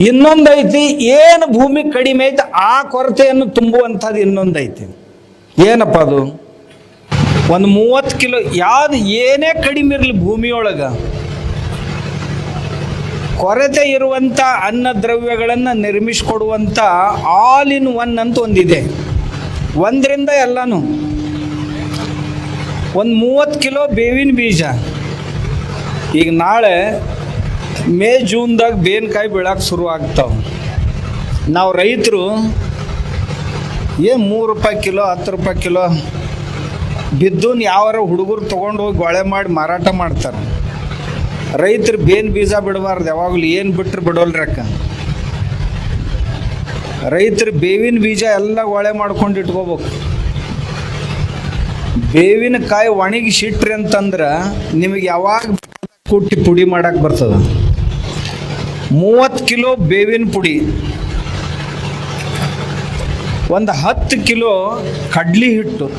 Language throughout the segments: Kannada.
ಇನ್ನೊಂದೈತಿ, ಏನು ಭೂಮಿ ಕಡಿಮೆ ಐತೆ, ಆ ಕೊರತೆಯನ್ನು ತುಂಬುವಂಥದ್ದು ಇನ್ನೊಂದೈತಿ. ಏನಪ್ಪ ಅದು? ಒಂದು ಮೂವತ್ತು ಕಿಲೋ, ಯಾವುದು ಏನೇ ಕಡಿಮೆ ಇರಲಿ ಭೂಮಿಯೊಳಗೆ, ಕೊರತೆ ಇರುವಂಥ ಅನ್ನ ದ್ರವ್ಯಗಳನ್ನು ನಿರ್ಮಿಸಿಕೊಡುವಂಥ ಆಲ್ ಇನ್ ಒನ್ ಅಂತ ಒಂದಿದೆ. ಒಂದರಿಂದ ಎಲ್ಲನೂ. ಒಂದು ಮೂವತ್ತು ಕಿಲೋ ಬೇವಿನ ಬೀಜ. ಈಗ ನಾಳೆ ಮೇ ಜೂನ್ದಾಗ ಬೇನ್ಕಾಯಿ ಬೀಳಕ್ಕೆ ಶುರು ಆಗ್ತಾವೆ. ನಾವು ರೈತರು ಏನು ಮೂರು ರೂಪಾಯಿ ಕಿಲೋ, ಹತ್ತು ರೂಪಾಯಿ ಕಿಲೋ ಬಿದ್ದೂನ್ ಯಾವಾರ ಹುಡುಗರು ತೊಗೊಂಡು ಹೋಗಿ ಗೊಳೆ ಮಾಡಿ ಮಾರಾಟ ಮಾಡ್ತಾರೆ. ರೈತರು ಬೇನ್ ಬೀಜ ಬಿಡಬಾರ್ದು, ಯಾವಾಗಲೂ ಏನು ಬಿಟ್ಟರೆ ಬಿಡೋಲ್ರಿ ಅಕ್ಕ ರೈತರು ಬೇವಿನ ಬೀಜ ಎಲ್ಲ ಒಳೆ ಮಾಡ್ಕೊಂಡು ಇಟ್ಕೋಬೇಕು. ಬೇವಿನ ಕಾಯಿ ಒಣಗಿಸಿಟ್ರಿ ಅಂತಂದ್ರೆ ನಿಮಗೆ ಯಾವಾಗ ಕುಟ್ಟಿ ಪುಡಿ ಮಾಡಕ್ಕೆ ಬರ್ತದೆ. ಮೂವತ್ತು ಕಿಲೋ ಬೇವಿನ ಪುಡಿ. ಒಂದು ಹತ್ತು ಕಿಲೋ ಕಡ್ಲಿ ಹಿಟ್ಟು.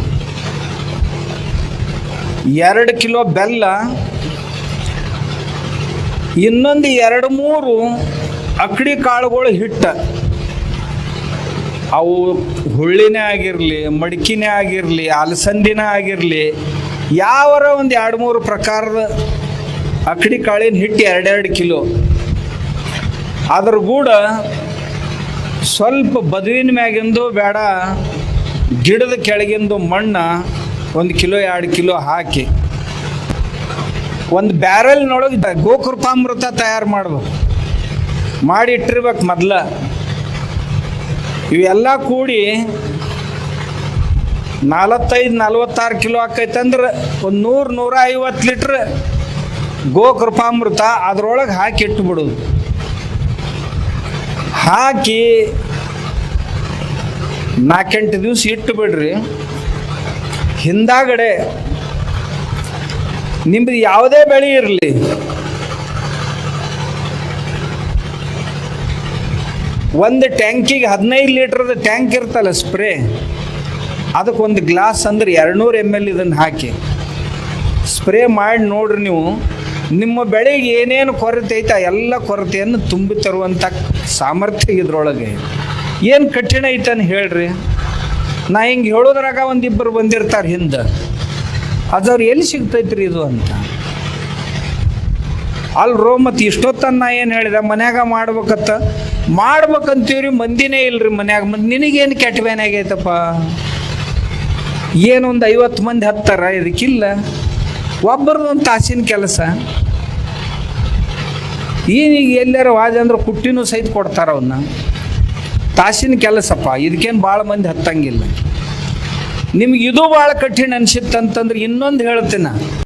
ಎರಡು ಕಿಲೋ ಬೆಲ್ಲ. ಇನ್ನೊಂದು ಎರಡು ಮೂರು ಅಕ್ಡಿ ಕಾಳುಗಳು ಹಿಟ್ಟ. ಅವು ಹುಳ್ಳಿನೇ ಆಗಿರಲಿ, ಮಡಿಕಿನೇ ಆಗಿರಲಿ, ಅಲಸಂದಿನೇ ಆಗಿರಲಿ, ಯಾವರ ಒಂದು ಎರಡು ಮೂರು ಪ್ರಕಾರದ ಅಕ್ಕಡಿ ಕಾಳಿನ ಹಿಟ್ಟು ಎರಡೆರಡು ಕಿಲೋ. ಅದ್ರ ಕೂಡ ಸ್ವಲ್ಪ ಬದುವಿನ ಮ್ಯಾಗಿಂದು ಬೇಡ, ಗಿಡದ ಕೆಳಗಿಂದು ಮಣ್ಣು ಒಂದು ಕಿಲೋ, ಎರಡು ಕಿಲೋ ಹಾಕಿ. ಒಂದು ಬ್ಯಾರಲ್ನೊಳಗೆ ಗೋಕೃಪಾಮೃತ ತಯಾರು ಮಾಡ್ಬೇಕು ಮಾಡಿ ಇಟ್ಟಿರ್ಬೇಕು ಮೊದಲ. ಇವೆಲ್ಲ ಕೂಡಿ ನಲವತ್ತೈದು ನಲ್ವತ್ತಾರು ಕಿಲೋ ಆಕೈತೆ ಅಂದ್ರೆ ಒಂದು ನೂರು ನೂರ ಐವತ್ತು ಲೀಟ್ರ್ ಗೋಕೃಪಾಮೃತ ಅದ್ರೊಳಗೆ ಹಾಕಿ ಇಟ್ಟು ಇಟ್ಬಿಡೋದು. ಹಾಕಿ ನಾಲ್ಕೆಂಟು ದಿವಸ ಇಟ್ಟು ಬಿಡ್ರಿ ಹಿಂದಾಗಡೆ ನಿಮ್ದು ಯಾವುದೇ ಬೆಳೆ ಇರಲಿ. ಒಂದು ಟ್ಯಾಂಕಿಗೆ ಹದಿನೈದು ಲೀಟ್ರದ ಟ್ಯಾಂಕ್ ಇರ್ತಲ್ಲ ಸ್ಪ್ರೇ. ಅದಕ್ಕೆ ಒಂದು ಗ್ಲಾಸ್ ಅಂದ್ರೆ ಎರಡುನೂರು ಎಂ ಎಲ್ ಇದನ್ನು ಹಾಕಿ. ಸ್ಪ್ರೇ ಮಾಡಿ ನೋಡ್ರಿ ನೀವು. ನಿಮ್ಮ ಬೆಳೆಗೆ ಏನೇನು ಕೊರತೆ ಐತೆ, ಎಲ್ಲ ಕೊರತೆಯನ್ನು ತುಂಬಿ ತರುವಂಥ ಸಾಮರ್ಥ್ಯ ಇದ್ರೊಳಗೆ. ಏನು ಕಠಿಣ ಐತன்னு ಹೇಳ್ರಿ? ನಾ ಹಿಂಗೆ ಹೇಳೋದ್ರಾಗ ಒಂದಿಬ್ಬರು ಬಂದಿರ್ತಾರೆ ಹಿಂದೆ. ಅದವ್ರು ಎಲ್ಲಿ ಸಿಗ್ತೈತ್ರಿ ಇದು ಅಂತ? ಅಲ್ರೋ ಮತ್ತು ಇಷ್ಟೊತ್ತನ್ನು ನಾ ಏನು ಹೇಳಿದೆ? ಮನ್ಯಾಗ ಮಾಡ್ಬೇಕತ್ತ? ಮಾಡ್ಬೇಕಂತೀವ್ರಿ, ಮಂದಿನೇ ಇಲ್ರಿ ಮನ್ಯಾಗ. ಮಂದಿ ನಿನಗೇನು ಕೆಟ್ಟ ಆಗೈತಪ್ಪ? ಏನೊಂದು ಐವತ್ತು ಮಂದಿ ಹತ್ತಾರ? ಇದಕ್ಕಿಲ್ಲ. ಒಬ್ಬರದೊಂದು ತಾಸಿನ ಕೆಲಸ. ಈಗ ಎಲ್ಲಾರ ವಾದ ಅಂದ್ರೆ ಕುಟ್ಟಿನೂ ಸಹಿತ ಕೊಡ್ತಾರ ಅವನ್ನ ತಾಸಿನ ಕೆಲಸಪ್ಪ ಇದಕ್ಕೇನು ಭಾಳ ಮಂದಿ ಹತ್ತಂಗಿಲ್ಲ ನಿಮ್ಗೆ ಇದು ಭಾಳ ಕಠಿಣ ಅನಿಸಿತ್ತಂತಂದ್ರೆ ಇನ್ನೊಂದು ಹೇಳ್ತೀನಿ.